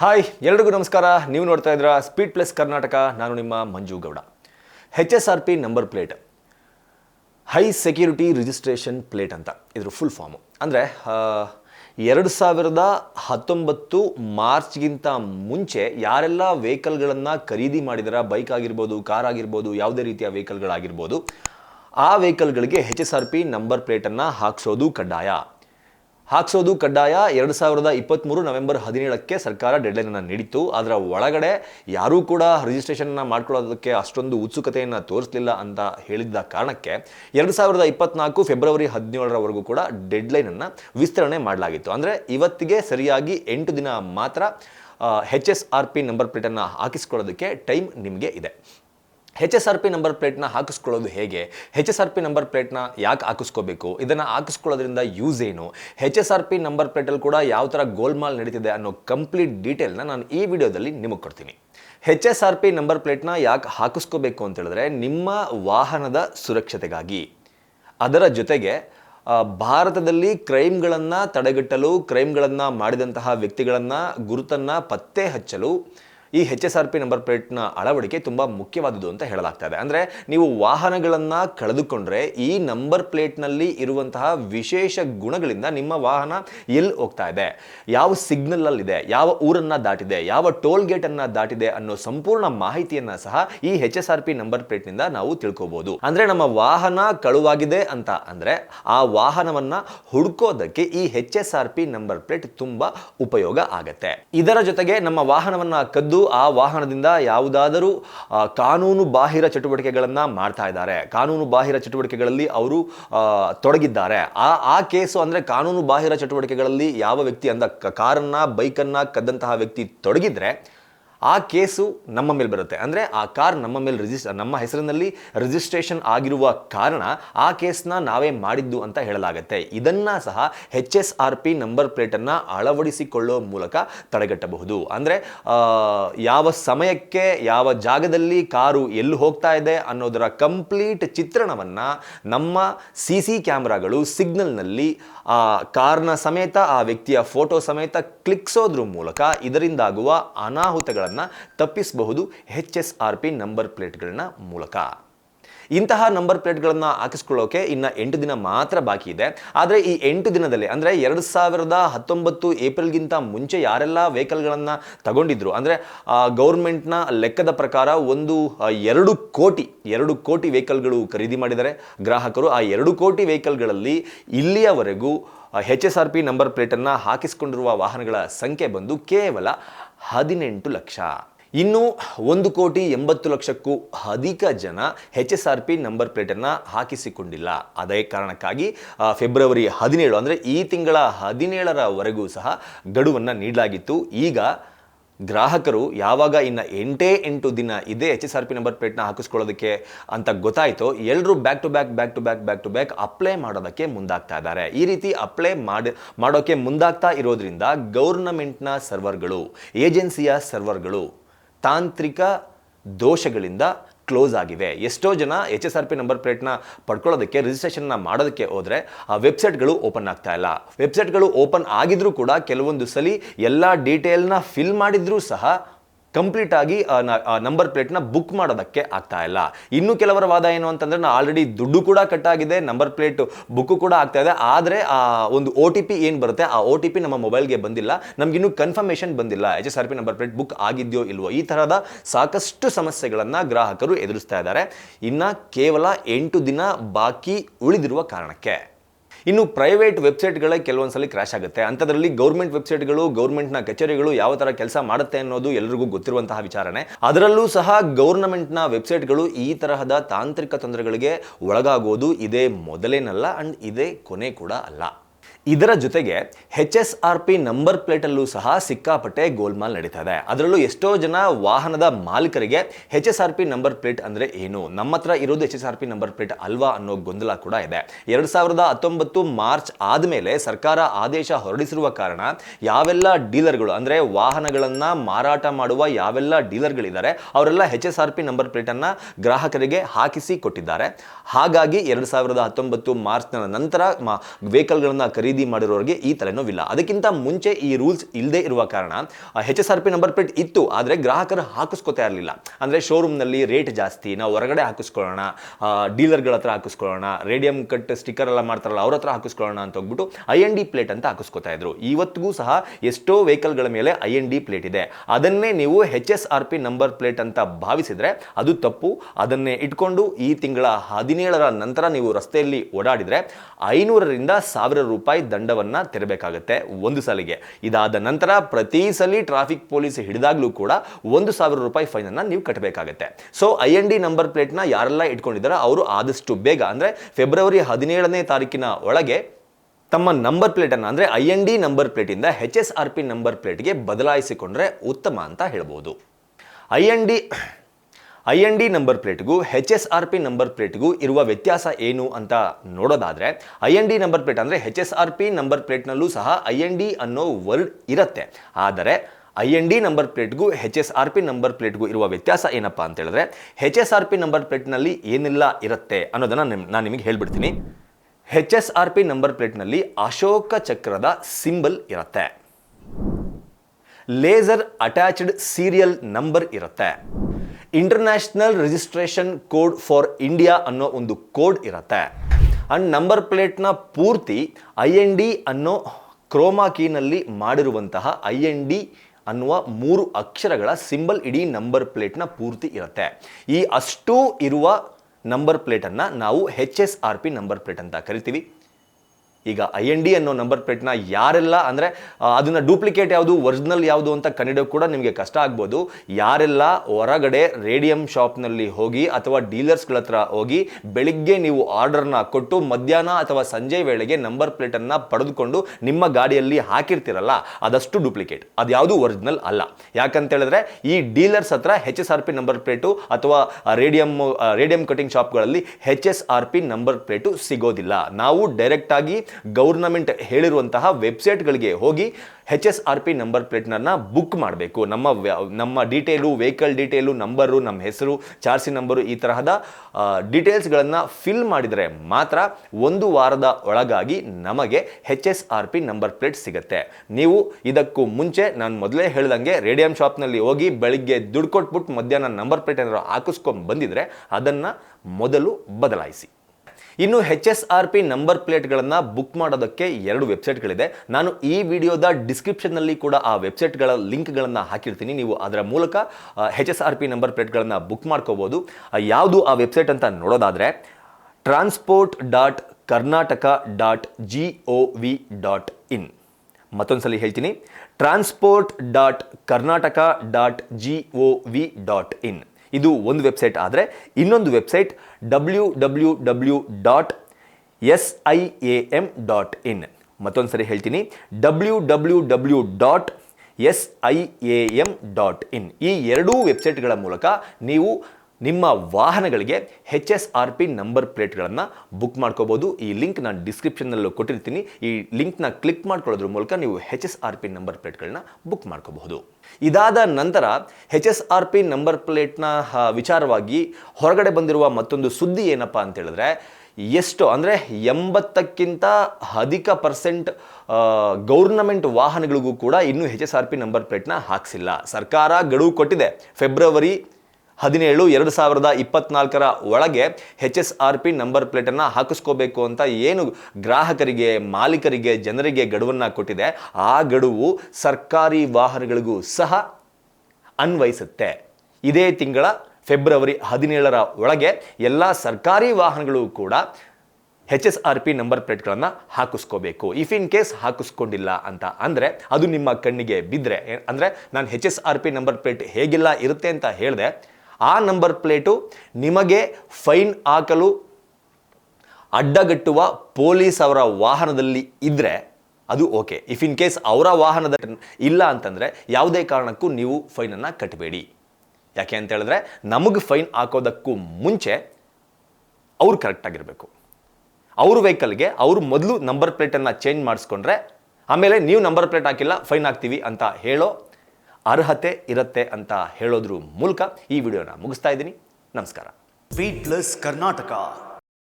Hi, ಎಲ್ರಿಗೂ ನಮಸ್ಕಾರ. ನೀವು ನೋಡ್ತಾ ಇದ್ದೀರಾ ಸ್ಪೀಡ್ ಪ್ಲಸ್ ಕರ್ನಾಟಕ. ನಾನು ನಿಮ್ಮ Manju Gowda. H S R P number plate high security registration plate ಅಂತ. ಇದ್ರ ಫುಲ್ ಫಾರ್ಮು ಅಂದರೆ ಎರಡು ಸಾವಿರದ ಹತ್ತೊಂಬತ್ತು ಮಾರ್ಚ್ಗಿಂತ ಮುಂಚೆ ಯಾರೆಲ್ಲ ವೆಹಿಕಲ್ಗಳನ್ನು ಖರೀದಿ ಮಾಡಿದರ, ಬೈಕ್ ಆಗಿರ್ಬೋದು, ಕಾರ್ ಆಗಿರ್ಬೋದು, ಯಾವುದೇ ರೀತಿಯ ವೆಹಿಕಲ್ಗಳಾಗಿರ್ಬೋದು, ಆ ವೆಹಿಕಲ್ಗಳಿಗೆ H S R P number ಪ್ಲೇಟನ್ನು ಹಾಕ್ಸೋದು ಕಡ್ಡಾಯ. ಹಾಕ್ಸೋದು ಕಡ್ಡಾಯ ಎರಡು ಸಾವಿರದ ಇಪ್ಪತ್ತ್ಮೂರು ನವೆಂಬರ್ ಹದಿನೇಳಕ್ಕೆ ಸರ್ಕಾರ ಡೆಡ್ಲೈನನ್ನು ನೀಡಿತ್ತು. ಅದರ ಒಳಗಡೆ ಯಾರೂ ಕೂಡ ರಿಜಿಸ್ಟ್ರೇಷನ್ನ ಮಾಡ್ಕೊಳ್ಳೋದಕ್ಕೆ ಅಷ್ಟೊಂದು ಉತ್ಸುಕತೆಯನ್ನು ತೋರಿಸಲಿಲ್ಲ ಅಂತ ಹೇಳಿದ್ದ ಕಾರಣಕ್ಕೆ ಎರಡು ಸಾವಿರದ ಇಪ್ಪತ್ನಾಲ್ಕು ಫೆಬ್ರವರಿ ಹದಿನೇಳರವರೆಗೂ ಕೂಡ ಡೆಡ್ಲೈನನ್ನು ವಿಸ್ತರಣೆ ಮಾಡಲಾಗಿತ್ತು. ಅಂದರೆ ಇವತ್ತಿಗೆ ಸರಿಯಾಗಿ ಎಂಟು ದಿನ ಮಾತ್ರ H S R P number ಪ್ಲೇಟನ್ನು ಹಾಕಿಸ್ಕೊಳ್ಳೋದಕ್ಕೆ ಟೈಮ್ ನಿಮಗೆ ಇದೆ. H S R P number ಪ್ಲೇಟ್ನ ಹಾಕಿಸ್ಕೊಳ್ಳೋದು ಹೇಗೆ? H S R P number ಪ್ಲೇಟ್ನ ಯಾಕೆ ಹಾಕಿಸ್ಕೋಬೇಕು? ಇದನ್ನು ಹಾಕಿಸ್ಕೊಳ್ಳೋದ್ರಿಂದ ಯೂಸ್ ಏನು? H S R P number ಪ್ಲೇಟಲ್ಲಿ ಕೂಡ ಯಾವ ಥರ ಗೋಲ್ಮಾಲ್ ನಡೀತಿದೆ ಅನ್ನೋ ಕಂಪ್ಲೀಟ್ ಡೀಟೇಲ್ನ ನಾನು ಈ ವಿಡಿಯೋದಲ್ಲಿ ನಿಮಗೆ ಕೊಡ್ತೀನಿ. H S R P number ಪ್ಲೇಟ್ನ ಯಾಕೆ ಹಾಕಿಸ್ಕೋಬೇಕು ಅಂತ ಹೇಳಿದ್ರೆ ನಿಮ್ಮ ವಾಹನದ ಸುರಕ್ಷತೆಗಾಗಿ. ಅದರ ಜೊತೆಗೆ ಭಾರತದಲ್ಲಿ ಕ್ರೈಮ್ಗಳನ್ನು ತಡೆಗಟ್ಟಲು, ಕ್ರೈಮ್ಗಳನ್ನು ಮಾಡಿದಂತಹ ವ್ಯಕ್ತಿಗಳನ್ನು ಗುರುತನ್ನು ಪತ್ತೆ ಹಚ್ಚಲು ಈ H S R P number ಪ್ಲೇಟ್ನ ಅಳವಡಿಕೆ ತುಂಬ ಮುಖ್ಯವಾದುದು ಅಂತ ಹೇಳಲಾಗ್ತಾ ಇದೆ. ಅಂದರೆ ನೀವು ವಾಹನಗಳನ್ನು ಕಳೆದುಕೊಂಡ್ರೆ ಈ ನಂಬರ್ ಪ್ಲೇಟ್ನಲ್ಲಿ ಇರುವಂತಹ ವಿಶೇಷ ಗುಣಗಳಿಂದ ನಿಮ್ಮ ವಾಹನ ಎಲ್ಲಿ ಹೋಗ್ತಾ ಇದೆ? ಯಾವ ಸಿಗ್ನಲಲ್ಲಿದೆ ಯಾವ ಊರನ್ನು ದಾಟಿದೆ? ಯಾವ ಟೋಲ್ ಗೇಟನ್ನು ದಾಟಿದೆ ಅನ್ನೋ ಸಂಪೂರ್ಣ ಮಾಹಿತಿಯನ್ನು ಸಹ ಈ H S R P number ಪ್ಲೇಟ್ನಿಂದ ನಾವು ತಿಳ್ಕೋಬಹುದು ಅಂದರೆ ನಮ್ಮ ವಾಹನ ಕಳುವಾಗಿದೆ ಅಂತ ಅಂದರೆ ಆ ವಾಹನವನ್ನ ಹುಡುಕೋದಕ್ಕೆ ಈ H S R P number plate ತುಂಬಾ ಉಪಯೋಗ ಆಗತ್ತೆ. ಇದರ ಜೊತೆಗೆ ನಮ್ಮ ವಾಹನವನ್ನ ಕದ್ದು ಆ ವಾಹನದಿಂದ ಯಾವುದಾದರೂ ಕಾನೂನು ಬಾಹಿರ ಚಟುವಟಿಕೆಗಳನ್ನು ಮಾಡ್ತಾ ಇದ್ದಾರೆ. ಕಾನೂನು ಬಾಹಿರ ಚಟುವಟಿಕೆಗಳಲ್ಲಿ ಅವರು ತೊಡಗಿದ್ದಾರೆ. ಆ ಆ ಕೇಸು ಅಂದ್ರೆ ಕಾನೂನು ಬಾಹಿರ ಚಟುವಟಿಕೆಗಳಲ್ಲಿ ಯಾವ ವ್ಯಕ್ತಿ ಅಂದ ಕಾರನ್ನ, ಬೈಕನ್ನ ಕದ್ದಂತಹ ವ್ಯಕ್ತಿ ತೊಡಗಿದ್ರೆ ಆ ಕೇಸು ನಮ್ಮ ಮೇಲೆ ಬರುತ್ತೆ. ಅಂದರೆ ಆ ಕಾರ್ ನಮ್ಮ ಮೇಲೆ ರಿಜಿಸ್, ನಮ್ಮ ಹೆಸರಿನಲ್ಲಿ ರಿಜಿಸ್ಟ್ರೇಷನ್ ಆಗಿರುವ ಕಾರಣ ಆ ಕೇಸ್ನ ನಾವೇ ಮಾಡಿದ್ದು ಅಂತ ಹೇಳಲಾಗುತ್ತೆ. ಇದನ್ನು ಸಹ H S R P number ಪ್ಲೇಟನ್ನು ಅಳವಡಿಸಿಕೊಳ್ಳೋ ಮೂಲಕ ತಡೆಗಟ್ಟಬಹುದು. ಅಂದರೆ ಯಾವ ಸಮಯಕ್ಕೆ, ಯಾವ ಜಾಗದಲ್ಲಿ ಕಾರು ಎಲ್ಲಿ ಹೋಗ್ತಾ ಇದೆ ಅನ್ನೋದರ ಕಂಪ್ಲೀಟ್ ಚಿತ್ರಣವನ್ನು ನಮ್ಮ ಸಿ ಸಿ ಕ್ಯಾಮ್ರಾಗಳು ಸಿಗ್ನಲ್ನಲ್ಲಿ ಆ ಕಾರ್ನ ಸಮೇತ, ಆ ವ್ಯಕ್ತಿಯ ಫೋಟೋ ಸಮೇತ ಕ್ಲಿಕ್ಸೋದ್ರ ಮೂಲಕ ಇದರಿಂದಾಗುವ ಅನಾಹುತಗಳನ್ನು ತಪ್ಪಿಸಬಹುದು H S R P number ಪ್ಲೇಟ್ಗಳನ್ನ ಮೂಲಕ. ಇಂತಹ ನಂಬರ್ ಪ್ಲೇಟ್ಗಳನ್ನು ಹಾಕಿಸ್ಕೊಳ್ಳೋಕೆ ಇನ್ನು ಎಂಟು ದಿನ ಮಾತ್ರ ಬಾಕಿ ಇದೆ. ಆದರೆ ಈ ಎಂಟು ದಿನದಲ್ಲಿ, ಅಂದರೆ ಎರಡು ಸಾವಿರದ ಹತ್ತೊಂಬತ್ತು ಏಪ್ರಿಲ್ಗಿಂತ ಮುಂಚೆ ಯಾರೆಲ್ಲ ವೆಹಿಕಲ್ಗಳನ್ನು ತಗೊಂಡಿದ್ರು, ಅಂದರೆ ಗೌರ್ಮೆಂಟ್ನ ಲೆಕ್ಕದ ಪ್ರಕಾರ ಒಂದು ಎರಡು ಕೋಟಿ ಎರಡು ಕೋಟಿ ವೆಹಿಕಲ್ಗಳು ಖರೀದಿ ಮಾಡಿದರೆ ಗ್ರಾಹಕರು ಆ ಎರಡು ಕೋಟಿ ವೆಹಿಕಲ್ಗಳಲ್ಲಿ ಇಲ್ಲಿಯವರೆಗೂ H S R P number ಪ್ಲೇಟನ್ನು ಹಾಕಿಸಿಕೊಂಡಿರುವ ವಾಹನಗಳ ಸಂಖ್ಯೆ ಬಂದು ಕೇವಲ ಹದಿನೆಂಟು ಲಕ್ಷ. ಇನ್ನು ಒಂದು ಕೋಟಿ ಎಂಬತ್ತು ಲಕ್ಷಕ್ಕೂ ಅಧಿಕ ಜನ H S R P number ಪ್ಲೇಟನ್ನು ಹಾಕಿಸಿಕೊಂಡಿಲ್ಲ. ಅದೇ ಕಾರಣಕ್ಕಾಗಿ ಫೆಬ್ರವರಿ ಹದಿನೇಳು, ಅಂದರೆ ಈ ತಿಂಗಳ ಹದಿನೇಳರವರೆಗೂ ಸಹ ಗಡುವನ್ನು ನೀಡಲಾಗಿತ್ತು. ಈಗ ಗ್ರಾಹಕರು ಯಾವಾಗ ಇನ್ನು ಎಂಟೇ ಎಂಟು ದಿನ ಇದೆ H S R P number ಪ್ಲೇಟ್ನ ಹಾಕಿಸ್ಕೊಳ್ಳೋದಕ್ಕೆ ಅಂತ ಗೊತ್ತಾಯಿತು ಎಲ್ಲರೂ back to back back to back back to back apply ಮಾಡೋದಕ್ಕೆ ಮುಂದಾಗ್ತಾ ಇದ್ದಾರೆ. ಈ ರೀತಿ ಅಪ್ಲೈ ಮಾಡಿ ಮಾಡೋಕ್ಕೆ ಮುಂದಾಗ್ತಾ ಇರೋದ್ರಿಂದ ಗೌರ್ನಮೆಂಟ್ನ ಸರ್ವರ್ಗಳು ಏಜೆನ್ಸಿಯ ಸರ್ವರ್ಗಳು ತಾಂತ್ರಿಕ ದೋಷಗಳಿಂದ ಕ್ಲೋಸ್ ಆಗಿವೆ. ಎಷ್ಟೋ ಜನ H S R P number ಪ್ಲೇಟ್ನ ಪಡ್ಕೊಳ್ಳೋದಕ್ಕೆ, ರಿಜಿಸ್ಟ್ರೇಷನ್ನ ಮಾಡೋದಕ್ಕೆ ಹೋದರೆ ಆ ವೆಬ್ಸೈಟ್ಗಳು ಓಪನ್ ಆಗ್ತಾ ಇಲ್ಲ. ವೆಬ್ಸೈಟ್ಗಳು ಓಪನ್ ಆಗಿದ್ರೂ ಕೂಡ ಕೆಲವೊಂದು ಸಲ ಎಲ್ಲ ಡೀಟೇಲ್ನ ಫಿಲ್ ಮಾಡಿದ್ರೂ ಸಹ ಕಂಪ್ಲೀಟ್ ಆಗಿ ನಂಬರ್ ಪ್ಲೇಟ್ನ ಬುಕ್ ಮಾಡೋದಕ್ಕೆ ಆಗ್ತಾ ಇಲ್ಲ. ಇನ್ನು ಕೆಲವರ ವಾದ ಏನು ಅಂತಂದ್ರೆ, ನಾ ಆಲ್ರೆಡಿ ದುಡ್ಡು ಕೂಡ ಕಟ್ಟಾಗಿದೆ ನಂಬರ್ ಪ್ಲೇಟ್ ಬುಕ್ಕು ಕೂಡ ಆಗ್ತಾ ಇದೆ. ಆದರೆ, ಆ, ಒಂದು ಒ ಟಿ ಪಿ ಏನು ಬರುತ್ತೆ, ಆ ಒ ಟಿ ಪಿ ನಮ್ಮ ಮೊಬೈಲ್ಗೆ ಬಂದಿಲ್ಲ. ನಮಗಿನ್ನೂ ಕನ್ಫರ್ಮೇಷನ್ ಬಂದಿಲ್ಲ. H S R P number plate book ಆಗಿದೆಯೋ ಇಲ್ವೋ, ಈ ಥರದ ಸಾಕಷ್ಟು ಸಮಸ್ಯೆಗಳನ್ನು ಗ್ರಾಹಕರು ಎದುರಿಸ್ತಾ ಇದ್ದಾರೆ. ಇನ್ನು ಕೇವಲ ಎಂಟು ದಿನ ಬಾಕಿ ಉಳಿದಿರುವ ಕಾರಣಕ್ಕೆ. ಇನ್ನು ಪ್ರೈವೇಟ್ ವೆಬ್ಸೈಟ್ಗಳೇ ಕೆಲವೊಂದು ಸಲ ಕ್ರ್ಯಾಶ್ ಆಗುತ್ತೆ. ಅಂಥದ್ರಲ್ಲಿ ಗೌರ್ಮೆಂಟ್ ವೆಬ್ಸೈಟ್ಗಳು ಗೌರ್ಮೆಂಟ್ನ ಕಚೇರಿಗಳು ಯಾವ ಥರ ಕೆಲಸ ಮಾಡುತ್ತೆ ಅನ್ನೋದು ಎಲ್ಲರಿಗೂ ಗೊತ್ತಿರುವಂತಹ ವಿಚಾರಣೆ ಅದರಲ್ಲೂ ಸಹ ಗೌರ್ನಮೆಂಟ್ನ ವೆಬ್ಸೈಟ್ಗಳು ಈ ತರಹದ ತಾಂತ್ರಿಕ ತೊಂದರೆಗಳಿಗೆ ಒಳಗಾಗೋದು ಇದೇ ಮೊದಲೇನಲ್ಲ, ಅಂಡ್ ಇದೇ ಕೊನೆ ಕೂಡ ಅಲ್ಲ. ಇದರ ಜೊತೆಗೆ H S R P number ಪ್ಲೇಟಲ್ಲೂ ಸಹ ಸಿಕ್ಕಾಪಟ್ಟೆ ಗೋಲ್ಮಾಲ್ ನಡೀತಾ ಇದೆ ಅದರಲ್ಲೂ ಎಷ್ಟೋ ಜನ ವಾಹನದ ಮಾಲೀಕರಿಗೆ H S R P number plate ಅಂದರೆ ಏನು? ನಮ್ಮ ಹತ್ರ ಇರೋದು H S R P number plate ಅಲ್ವಾ ಅನ್ನೋ ಗೊಂದಲ ಕೂಡ ಇದೆ. ಎರಡು ಸಾವಿರದ ಹತ್ತೊಂಬತ್ತು ಮಾರ್ಚ್ ಆದಮೇಲೆ ಸರ್ಕಾರ ಆದೇಶ ಹೊರಡಿಸಿರುವ ಕಾರಣ ಯಾವೆಲ್ಲ ಡೀಲರ್ಗಳು ಅಂದರೆ ವಾಹನಗಳನ್ನು ಮಾರಾಟ ಮಾಡುವ ಯಾವೆಲ್ಲ ಡೀಲರ್ಗಳಿದ್ದಾರೆ, ಅವರೆಲ್ಲ H S R P number ಪ್ಲೇಟನ್ನು ಗ್ರಾಹಕರಿಗೆ ಹಾಕಿಸಿ ಕೊಟ್ಟಿದ್ದಾರೆ. ಹಾಗಾಗಿ ಎರಡು ಸಾವಿರದ ಹತ್ತೊಂಬತ್ತು ಮಾರ್ಚ್ನ ನಂತರ ವೆಹಿಕಲ್ಗಳನ್ನು ಖರೀದಿ ಖರೀದಿ ಮಾಡಿರೋರಿಗೆ ಈ ತಲೆನೋವಿಲ್ಲ ಅದಕ್ಕಿಂತ ಮುಂಚೆ ಈ ರೂಲ್ಸ್ ಇಲ್ಲದೆ ಇರುವ ಕಾರಣ H S R P number plate ಇತ್ತು, ಆದರೆ ಗ್ರಾಹಕರು ಹಾಕಿಸ್ಕೊತಾ ಇರಲಿಲ್ಲ. ಅಂದರೆ ಶೋರೂಮ್ನಲ್ಲಿ ರೇಟ್ ಜಾಸ್ತಿ, ನಾವು ಹೊರಗಡೆ ಹಾಕಿಸ್ಕೊಳ್ಳೋಣ ಡೀಲರ್ಗಳ ಹತ್ರ ಹಾಕಿಸ್ಕೊಳ್ಳೋಣ ರೇಡಿಯಂ ಕಟ್ ಸ್ಟಿಕ್ಕರ್ ಎಲ್ಲ ಮಾಡ್ತಾರಲ್ಲ, ಅವ್ರ ಹತ್ರ ಹಾಕಿಸ್ಕೊಳ್ಳೋಣ ಅಂತ ಹೋಗ್ಬಿಟ್ಟು ಐ ಎನ್ ಡಿ ಪ್ಲೇಟ್ ಅಂತ ಹಾಕಿಸ್ಕೊತಾ ಇದ್ರು. ಇವತ್ತಿಗೂ ಸಹ ಎಷ್ಟೋ ವೆಹಿಕಲ್ಗಳ ಮೇಲೆ ಐ ಎನ್ ಡಿ ಪ್ಲೇಟ್ ಇದೆ. ಅದನ್ನೇ ನೀವು H S R P number plate ಅಂತ ಭಾವಿಸಿದ್ರೆ ಅದು ತಪ್ಪು. ಅದನ್ನೇ ಇಟ್ಕೊಂಡು ಈ ತಿಂಗಳ ಹದಿನೇಳರ ನಂತರ ನೀವು ರಸ್ತೆಯಲ್ಲಿ ಓಡಾಡಿದ್ರೆ ಐನೂರರಿಂದ ಸಾವಿರ ರೂಪಾಯಿ ದಂಡವನ್ನ ತೆರಬೇಕಾಗುತ್ತೆ ಒಂದು ಸಲಿಗೆ. ಇದಾದ ನಂತರ ಪ್ರತಿ ಸಲ ಟ್ರಾಫಿಕ್ ಪೊಲೀಸ್ ಹಿಡಿದಾಗ್ಲೂ ಕೂಡ ಒಂದು ಸಾವಿರ ರೂಪಾಯಿ ಫೈನನ್ನು ನೀವು ಕಟ್ಟಬೇಕಾಗುತ್ತೆ so I N D number ಪ್ಲೇಟ್ನ ಯಾರೆಲ್ಲ ಇಟ್ಕೊಂಡಿದ್ದಾರೆ ಅವರು ಆದಷ್ಟು ಬೇಗ ಅಂದ್ರೆ ಫೆಬ್ರವರಿ ಹದಿನೇಳನೇ ತಾರೀಕಿನ ಒಳಗೆ ತಮ್ಮ ನಂಬರ್ ಪ್ಲೇಟನ್ನು ಅಂದರೆ I N D number ಪ್ಲೇಟಿಂದ H S R P number ಪ್ಲೇಟ್ಗೆ ಬದಲಾಯಿಸಿಕೊಂಡ್ರೆ ಉತ್ತಮ ಅಂತ ಹೇಳ್ಬೋದು. I N D I N D number ಪ್ಲೇಟ್ಗೂ H S R P number ಪ್ಲೇಟ್ಗೂ ಇರುವ ವ್ಯತ್ಯಾಸ ಏನು ಅಂತ ನೋಡೋದಾದರೆ, I N D number plate ಅಂದರೆ H S R P number ಪ್ಲೇಟ್ನಲ್ಲೂ ಸಹ ಐ ಎನ್ ಡಿ ಅನ್ನೋ ವರ್ಡ್ ಇರುತ್ತೆ. ಆದರೆ I N D number ಪ್ಲೇಟ್ಗೂ H S R P number ಪ್ಲೇಟ್ಗೂ ಇರುವ ವ್ಯತ್ಯಾಸ ಏನಪ್ಪ ಅಂತ ಹೇಳಿದ್ರೆ H S R P number ಪ್ಲೇಟ್ನಲ್ಲಿ ಏನೆಲ್ಲ ಇರುತ್ತೆ ಅನ್ನೋದನ್ನು ನಿಮ್, ನಾನು ನಿಮಗೆ ಹೇಳ್ಬಿಡ್ತೀನಿ. H S R P number ಪ್ಲೇಟ್ನಲ್ಲಿ Ashoka ಚಕ್ರದ ಸಿಂಬಲ್ ಇರುತ್ತೆ. ಲೇಸರ್ ಅಟ್ಯಾಚ್ಡ್ ಸೀರಿಯಲ್ ನಂಬರ್ ಇರುತ್ತೆ. International registration code for India ಅನ್ನೋ ಒಂದು ಕೋಡ್ ಇರುತ್ತೆ. ಅಂಡ್ ನಂಬರ್ ಪ್ಲೇಟ್ನ ಪೂರ್ತಿ ಐ ಎನ್ ಡಿ ಅನ್ನೋ ಕ್ರೋಮಾ ಕೀನಲ್ಲಿ ಮಾಡಿರುವಂತಹ ಐ ಎನ್ ಡಿ ಅನ್ನುವ ಮೂರು ಅಕ್ಷರಗಳ ಸಿಂಬಲ್ ಇಡೀ ನಂಬರ್ ಪ್ಲೇಟ್ನ ಪೂರ್ತಿ ಇರುತ್ತೆ. ಈ ಅಷ್ಟೂ ಇರುವ ನಂಬರ್ ಪ್ಲೇಟನ್ನು ನಾವು H S R P number plate ಅಂತ ಕರಿತೀವಿ. ಈಗ ಐ ಎನ್ ಡಿ ಅನ್ನೋ ನಂಬರ್ ಪ್ಲೇಟ್ನ ಯಾರೆಲ್ಲ ಅಂದರೆ ಅದನ್ನು ಡೂಪ್ಲಿಕೇಟ್ ಯಾವುದು ಒರಿಜಿನಲ್ ಯಾವುದು ಅಂತ ಕಂಡಿಡೋಕೆ ಕೂಡ ನಿಮಗೆ ಕಷ್ಟ ಆಗ್ಬೋದು. ಯಾರೆಲ್ಲ ಹೊರಗಡೆ ರೇಡಿಯಂ ಶಾಪ್ನಲ್ಲಿ ಹೋಗಿ ಅಥವಾ ಡೀಲರ್ಸ್ಗಳ ಹತ್ರ ಹೋಗಿ ಬೆಳಿಗ್ಗೆ ನೀವು ಆರ್ಡರ್ನ ಕೊಟ್ಟು ಮಧ್ಯಾಹ್ನ ಅಥವಾ ಸಂಜೆ ವೇಳೆಗೆ ನಂಬರ್ ಪ್ಲೇಟನ್ನು ಪಡೆದುಕೊಂಡು ನಿಮ್ಮ ಗಾಡಿಯಲ್ಲಿ ಹಾಕಿರ್ತೀರಲ್ಲ, ಅದಷ್ಟು ಡೂಪ್ಲಿಕೇಟ್ ಅದು ಯಾವುದು ಒರಿಜಿನಲ್ ಅಲ್ಲ. ಯಾಕಂತ ಹೇಳಿದ್ರೆ, ಈ ಡೀಲರ್ಸ್ ಹತ್ರ H S R P number plate ಅಥವಾ radium radium cutting ಶಾಪ್ಗಳಲ್ಲಿ H S R P number plate ಸಿಗೋದಿಲ್ಲ. ನಾವು ಡೈರೆಕ್ಟ್ ಆಗಿ ಗೌರ್ನಮೆಂಟ್ ಹೇಳಿರುವಂತಹ ವೆಬ್ಸೈಟ್ಗಳಿಗೆ ಹೋಗಿ H S R P number ಪ್ಲೇಟ್ನ book ಮಾಡಬೇಕು. ನಮ್ಮ ನಮ್ಮ ಡೀಟೇಲು, ವೆಹಿಕಲ್ ಡೀಟೇಲು, ನಂಬರು, ನಮ್ಮ ಹೆಸರು ಚಾರ್ಸಿ ನಂಬರು ಈ ತರಹದ ಡೀಟೇಲ್ಸ್ಗಳನ್ನು ಫಿಲ್ ಮಾಡಿದರೆ ಮಾತ್ರ ಒಂದು ವಾರದ ಒಳಗಾಗಿ ನಮಗೆ H S R P number plate ಸಿಗುತ್ತೆ. ನೀವು ಇದಕ್ಕೂ ಮುಂಚೆ ನಾನು ಮೊದಲೇ ಹೇಳ್ದಂಗೆ ರೇಡಿಯಂ ಶಾಪ್ನಲ್ಲಿ ಹೋಗಿ ಬೆಳಿಗ್ಗೆ ದುಡ್ಡು ಕೊಟ್ಬಿಟ್ಟು ಮಧ್ಯಾಹ್ನ ನಂಬರ್ ಪ್ಲೇಟ್ ಏನಾದ್ರು ಹಾಕಿಸ್ಕೊಂಡು ಬಂದಿದ್ರೆ ಅದನ್ನು ಮೊದಲು ಬದಲಾಯಿಸಿ. ಇನ್ನು H S R P number ಪ್ಲೇಟ್ಗಳನ್ನು book ಮಾಡೋದಕ್ಕೆ ಎರಡು ವೆಬ್ಸೈಟ್ಗಳಿದೆ ನಾನು ಈ ವಿಡಿಯೋದ ಡಿಸ್ಕ್ರಿಪ್ಷನ್ನಲ್ಲಿ ಕೂಡ ಆ ವೆಬ್ಸೈಟ್ಗಳ ಲಿಂಕ್ಗಳನ್ನು ಹಾಕಿರ್ತೀನಿ. ನೀವು ಅದರ ಮೂಲಕ H S R P number ಪ್ಲೇಟ್ಗಳನ್ನು book ಮಾಡ್ಕೋಬೋದು. ಯಾವುದು ಆ ವೆಬ್ಸೈಟ್ ಅಂತ ನೋಡೋದಾದರೆ transport dot Karnataka dot G O V dot in ಮತ್ತೊಂದು ಸಲ ಹೇಳ್ತೀನಿ transport dot Karnataka dot G O V dot in ಇದು ಒಂದು ವೆಬ್ಸೈಟ್ ಆದರೆ ಇನ್ನೊಂದು website W W W dot S I A M dot in ಮತ್ತೊಂದು ಸರಿ ಹೇಳ್ತೀನಿ. W W W dot S I A M dot in ಈ ಎರಡೂ ವೆಬ್ಸೈಟ್ಗಳ ಮೂಲಕ ನೀವು ನಿಮ್ಮ ವಾಹನಗಳಿಗೆ H S R P number ಪ್ಲೇಟ್ಗಳನ್ನು book ಮಾಡ್ಕೋಬೋದು. ಈ ಲಿಂಕ್ ನಾನು ಡಿಸ್ಕ್ರಿಪ್ಷನ್ನಲ್ಲೂ ಕೊಟ್ಟಿರ್ತೀನಿ. ಈ ಲಿಂಕ್ನ ಕ್ಲಿಕ್ ಮಾಡ್ಕೊಳ್ಳೋದ್ರ ಮೂಲಕ ನೀವು H S R P number ಪ್ಲೇಟ್ಗಳನ್ನ book ಮಾಡ್ಕೋಬಹುದು. ಇದಾದ ನಂತರ H S R P number ಪ್ಲೇಟ್ನ ವಿಚಾರವಾಗಿ ಹೊರಗಡೆ ಬಂದಿರುವ ಮತ್ತೊಂದು ಸುದ್ದಿ ಏನಪ್ಪ ಅಂತ ಹೇಳಿದ್ರೆ, ಎಷ್ಟು ಅಂದರೆ ಎಂಬತ್ತಕ್ಕಿಂತ ಅಧಿಕ ಪರ್ಸೆಂಟ್ ಗೌರ್ನಮೆಂಟ್ ವಾಹನಗಳಿಗೂ ಕೂಡ ಇನ್ನೂ H S R P number ಪ್ಲೇಟ್ನ ಹಾಕ್ಸಿಲ್ಲ. ಸರ್ಕಾರ ಗಡುವು ಕೊಟ್ಟಿದೆ. ಫೆಬ್ರವರಿ ಹದಿನೇಳು, ಎರಡು ಸಾವಿರದ ಇಪ್ಪತ್ನಾಲ್ಕರ ಒಳಗೆ H S R P number ಪ್ಲೇಟನ್ನು ಹಾಕಿಸ್ಕೋಬೇಕು ಅಂತ ಏನು ಗ್ರಾಹಕರಿಗೆ, ಮಾಲೀಕರಿಗೆ, ಜನರಿಗೆ ಗಡುವನ್ನು ಕೊಟ್ಟಿದೆ, ಆ ಗಡುವು ಸರ್ಕಾರಿ ವಾಹನಗಳಿಗೂ ಸಹ ಅನ್ವಯಿಸುತ್ತೆ. ಇದೇ ತಿಂಗಳ ಫೆಬ್ರವರಿ ಹದಿನೇಳರ ಒಳಗೆ ಎಲ್ಲ ಸರ್ಕಾರಿ ವಾಹನಗಳು ಕೂಡ H S R P number ಪ್ಲೇಟ್ಗಳನ್ನು ಹಾಕಿಸ್ಕೋಬೇಕು. ಇಫ್ ಇನ್ ಕೇಸ್ ಹಾಕಿಸ್ಕೊಂಡಿಲ್ಲ ಅಂತ ಅಂದರೆ ಅದು ನಿಮ್ಮ ಕಣ್ಣಿಗೆ ಬಿದ್ದರೆ ಅಂದರೆ ನಾನು H S R P number plate ಹೇಗೆಲ್ಲ ಇರುತ್ತೆ ಅಂತ ಹೇಳಿದೆ ಆ ನಂಬರ್ ಪ್ಲೇಟು ನಿಮಗೆ ಫೈನ್ ಹಾಕಲು ಅಡ್ಡಗಟ್ಟುವ ಪೊಲೀಸ್ ಅವರ ವಾಹನದಲ್ಲಿ ಇದ್ದರೆ ಅದು ಓಕೆ. ಇಫ್ ಇನ್ ಕೇಸ್ ಅವರ ವಾಹನದ ಇಲ್ಲ ಅಂತಂದರೆ ಯಾವುದೇ ಕಾರಣಕ್ಕೂ ನೀವು ಫೈನನ್ನು ಕಟ್ಟಬೇಡಿ ಯಾಕೆ ಅಂತ ಹೇಳಿದ್ರೆ ನಮಗೆ ಫೈನ್ ಹಾಕೋದಕ್ಕೂ ಮುಂಚೆ ಅವ್ರು ಕರೆಕ್ಟಾಗಿರಬೇಕು ಅವ್ರ ವೆಹಿಕಲ್ಗೆ ಅವರು ಮೊದಲು ನಂಬರ್ ಪ್ಲೇಟನ್ನು ಚೇಂಜ್ ಮಾಡಿಸ್ಕೊಂಡ್ರೆ ಆಮೇಲೆ ನೀವು ನಂಬರ್ ಪ್ಲೇಟ್ ಹಾಕಿಲ್ಲ ಫೈನ್ ಹಾಕ್ತೀವಿ ಅಂತ ಹೇಳೋ ಅರ್ಹತೆ ಇರುತ್ತೆ ಅಂತ ಹೇಳೋದ್ರ ಮೂಲಕ ಈ ವಿಡಿಯೋನ ಮುಗಿಸ್ತಾ ಇದ್ದೀನಿ. ನಮಸ್ಕಾರ. Speed plus Karnataka